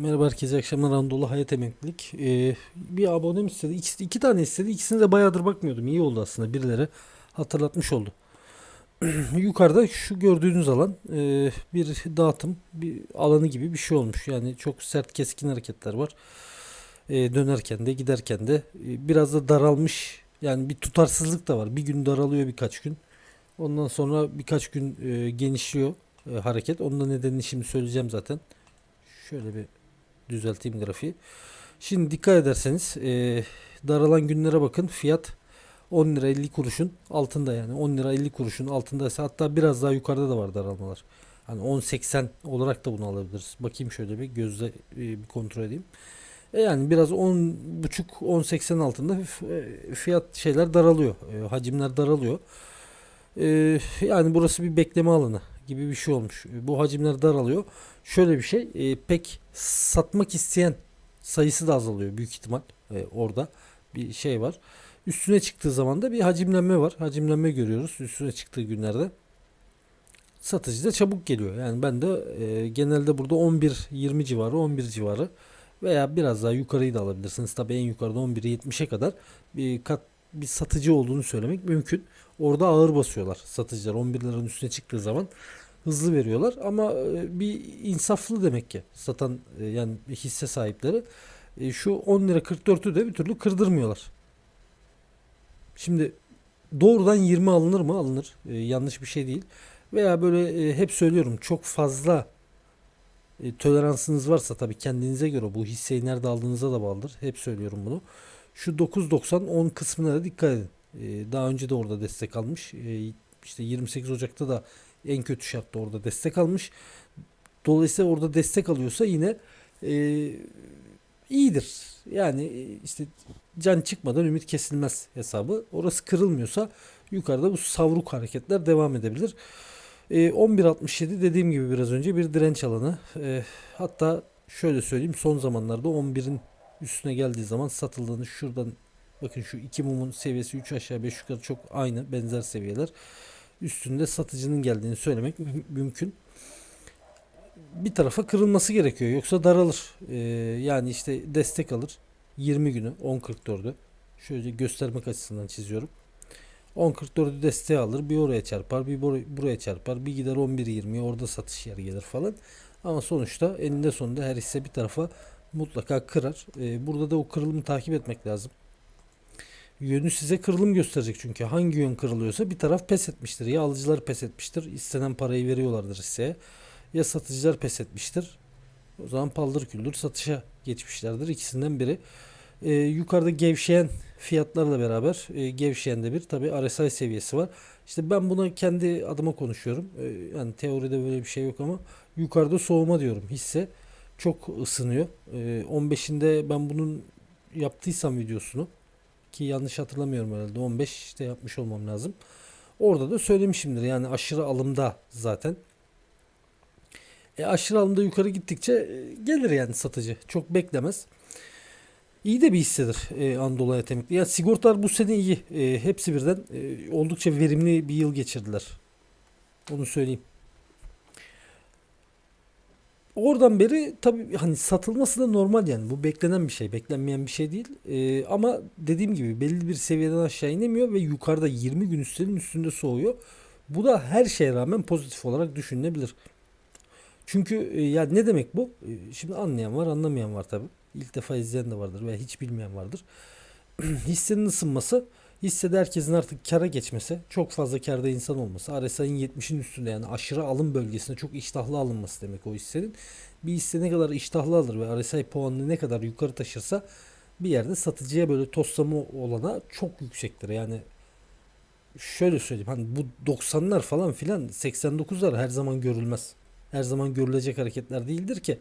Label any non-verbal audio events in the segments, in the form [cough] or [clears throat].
Merhaba herkese, akşamlar Anadolu Hayat Emeklilik. Ee, bir abonem istedi, İkisi, iki tane istedi. İkisine de bayağıdır bakmıyordum. İyi oldu aslında birileri hatırlatmış oldu. [clears throat] Yukarıda şu gördüğünüz alan e, bir dağıtım bir alanı gibi bir şey olmuş. Yani çok sert keskin hareketler var. E, dönerken de giderken de e, biraz da daralmış. Yani bir tutarsızlık da var. Bir gün daralıyor birkaç gün. Ondan sonra birkaç gün e, genişliyor e, hareket. Onun da nedenini şimdi söyleyeceğim zaten. Şöyle bir düzelteyim grafiği. Şimdi dikkat ederseniz e, daralan günlere bakın. Fiyat 10 lira 50 kuruşun altında yani 10 lira 50 kuruşun altındaysa hatta biraz daha yukarıda da var daralmalar. Hani 10.80 olarak da bunu alabiliriz. Bakayım şöyle bir gözle e, bir kontrol edeyim. E yani biraz 10 buçuk 10.80 altında e, fiyat şeyler daralıyor. E, hacimler daralıyor. E, yani burası bir bekleme alanı gibi bir şey olmuş. Bu hacimler daralıyor. Şöyle bir şey e, pek satmak isteyen sayısı da azalıyor büyük ihtimal e, orada bir şey var. Üstüne çıktığı zaman da bir hacimlenme var. Hacimlenme görüyoruz üstüne çıktığı günlerde. Satıcı da çabuk geliyor. Yani ben de e, genelde burada 11-20 civarı 11 civarı veya biraz daha yukarıyı da alabilirsiniz. Tabii en yukarıda 11'i 70'e kadar bir kat bir satıcı olduğunu söylemek mümkün. Orada ağır basıyorlar satıcılar 11 liranın üstüne çıktığı zaman hızlı veriyorlar ama e, bir insaflı demek ki satan e, yani hisse sahipleri E, şu 10 lira 44'ü de bir türlü kırdırmıyorlar. Şimdi doğrudan 20 alınır mı? Alınır. Yanlış bir şey değil. Veya böyle hep söylüyorum çok fazla toleransınız varsa tabii kendinize göre bu hisseyi nerede aldığınıza da bağlıdır. Hep söylüyorum bunu. Şu 9.90 10 kısmına da dikkat edin. Daha önce de orada destek almış. İşte 28 Ocak'ta da en kötü şartta orada destek almış. Dolayısıyla orada destek alıyorsa yine e, iyidir. Yani e, işte can çıkmadan ümit kesilmez hesabı. Orası kırılmıyorsa yukarıda bu savruk hareketler devam edebilir. E, 11.67 dediğim gibi biraz önce bir direnç alanı. E, hatta şöyle söyleyeyim son zamanlarda 11'in üstüne geldiği zaman satıldığını şuradan bakın şu iki mumun seviyesi 3 aşağı 5 yukarı çok aynı benzer seviyeler. Üstünde satıcının geldiğini söylemek mü- mümkün. Bir tarafa kırılması gerekiyor yoksa daralır. E, yani işte destek alır 20 günü 10.44'ü. Şöyle göstermek açısından çiziyorum. 10.44'ü desteğe alır. Bir oraya çarpar, bir bur- buraya çarpar. Bir gider 11.20'ye orada satış yer gelir falan. Ama sonuçta eninde sonunda her hisse bir tarafa mutlaka kırar. Ee, burada da o kırılımı takip etmek lazım. Yönü size kırılım gösterecek çünkü hangi yön kırılıyorsa bir taraf pes etmiştir. Ya alıcılar pes etmiştir, istenen parayı veriyorlardır hisseye. Ya satıcılar pes etmiştir. O zaman paldır küldür satışa geçmişlerdir. İkisinden biri. Ee, yukarıda gevşeyen fiyatlarla beraber e, gevşeyen de bir tabi RSI seviyesi var. İşte ben buna kendi adıma konuşuyorum. Ee, yani teoride böyle bir şey yok ama yukarıda soğuma diyorum hisse çok ısınıyor. Ee, 15'inde ben bunun yaptıysam videosunu ki yanlış hatırlamıyorum herhalde 15 işte yapmış olmam lazım. Orada da söylemişimdir yani aşırı alımda zaten. E aşırı alımda yukarı gittikçe e, gelir yani satıcı. Çok beklemez. İyi de bir hissedir e, Anadolu Hayat Emekli. Ya sigortalar bu sene iyi. E, hepsi birden e, oldukça verimli bir yıl geçirdiler. Onu söyleyeyim. Oradan beri tabii hani satılması da normal yani. Bu beklenen bir şey. Beklenmeyen bir şey değil. E, ama dediğim gibi belli bir seviyeden aşağı inemiyor ve yukarıda 20 gün üstlerin üstünde soğuyor. Bu da her şeye rağmen pozitif olarak düşünülebilir. Çünkü e, ya ne demek bu? E, şimdi anlayan var, anlamayan var tabii. İlk defa izleyen de vardır veya hiç bilmeyen vardır. [clears throat] Hissenin ısınması, hissede herkesin artık kara geçmesi, çok fazla karda insan olması, RSI'nin 70'in üstünde yani aşırı alım bölgesinde çok iştahlı alınması demek o hissenin. Bir hisse ne kadar iştahlı alır ve RSI puanını ne kadar yukarı taşırsa bir yerde satıcıya böyle toslama olana çok yüksektir. Yani şöyle söyleyeyim hani bu 90'lar falan filan 89'lar her zaman görülmez. Her zaman görülecek hareketler değildir ki.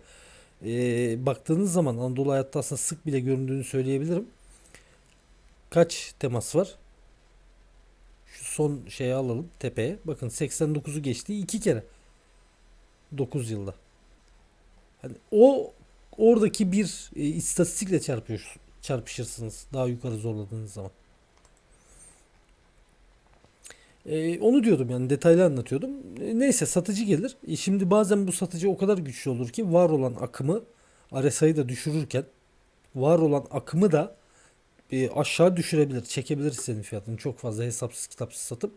Ee, baktığınız zaman Anadolu hayatta aslında sık bile göründüğünü söyleyebilirim. Kaç temas var? Şu son şeyi alalım tepeye. Bakın 89'u geçti iki kere. 9 yılda. Hani o oradaki bir e, istatistikle çarpıyor, çarpışırsınız daha yukarı zorladığınız zaman. Ee, onu diyordum yani detaylı anlatıyordum. E, neyse satıcı gelir. E, şimdi bazen bu satıcı o kadar güçlü olur ki var olan akımı RSI'yi da düşürürken var olan akımı da e, aşağı düşürebilir, çekebilir hissenin fiyatını çok fazla hesapsız kitapsız satıp.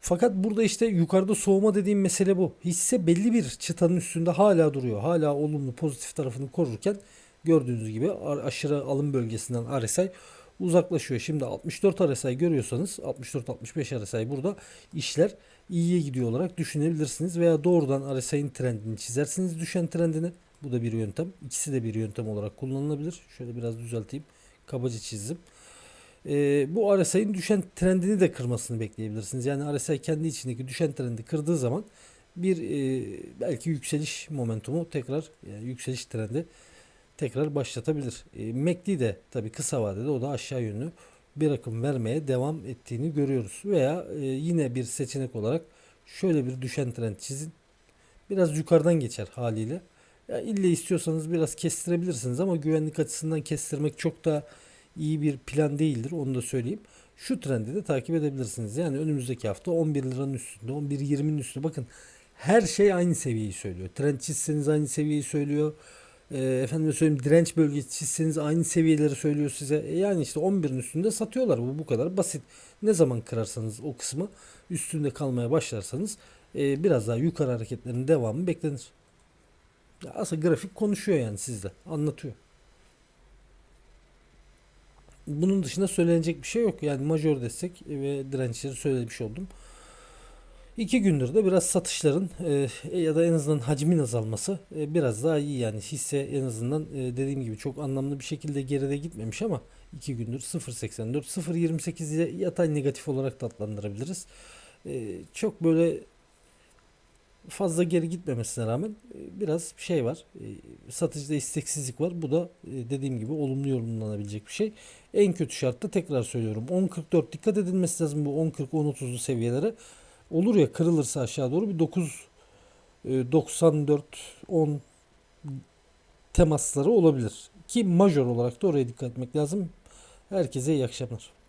Fakat burada işte yukarıda soğuma dediğim mesele bu. Hisse belli bir çıtanın üstünde hala duruyor. Hala olumlu pozitif tarafını korurken gördüğünüz gibi aşırı alım bölgesinden RSI uzaklaşıyor. Şimdi 64 RSI görüyorsanız 64-65 RSI burada işler iyiye gidiyor olarak düşünebilirsiniz. Veya doğrudan RSI'nin trendini çizersiniz düşen trendini. Bu da bir yöntem. İkisi de bir yöntem olarak kullanılabilir. Şöyle biraz düzelteyim. Kabaca çizdim. Ee, bu RSI'nin düşen trendini de kırmasını bekleyebilirsiniz. Yani RSI kendi içindeki düşen trendi kırdığı zaman bir e, belki yükseliş momentumu tekrar yani yükseliş trendi tekrar başlatabilir. E, MACD de tabii kısa vadede o da aşağı yönlü bir akım vermeye devam ettiğini görüyoruz. Veya e, yine bir seçenek olarak şöyle bir düşen trend çizin. Biraz yukarıdan geçer haliyle. Ya ille istiyorsanız biraz kestirebilirsiniz ama güvenlik açısından kestirmek çok da iyi bir plan değildir. Onu da söyleyeyim. Şu trendi de takip edebilirsiniz. Yani önümüzdeki hafta 11 liranın üstünde, 11.20'nin üstünde. Bakın her şey aynı seviyeyi söylüyor. Trend çizseniz aynı seviyeyi söylüyor. E, efendim söyleyeyim direnç bölgesi çizseniz aynı seviyeleri söylüyor size. E, yani işte 11'in üstünde satıyorlar. Bu bu kadar basit. Ne zaman kırarsanız o kısmı üstünde kalmaya başlarsanız e, biraz daha yukarı hareketlerin devamı beklenir. Ya aslında grafik konuşuyor yani sizde. Anlatıyor. Bunun dışında söylenecek bir şey yok. Yani majör destek ve dirençleri söylemiş oldum. İki gündür de biraz satışların e, ya da en azından hacmin azalması e, biraz daha iyi yani hisse en azından e, dediğim gibi çok anlamlı bir şekilde geride gitmemiş ama iki gündür 0.84 0.28'i yatay negatif olarak da adlandırabiliriz. E, çok böyle fazla geri gitmemesine rağmen e, biraz şey var. E, Satıcıda isteksizlik var. Bu da e, dediğim gibi olumlu yorumlanabilecek bir şey. En kötü şartta tekrar söylüyorum. 10.44 dikkat edilmesi lazım bu 10.40-10.30'lu seviyelere. Olur ya kırılırsa aşağı doğru bir 9 e, 94 10 temasları olabilir. Ki majör olarak da oraya dikkat etmek lazım. Herkese iyi akşamlar.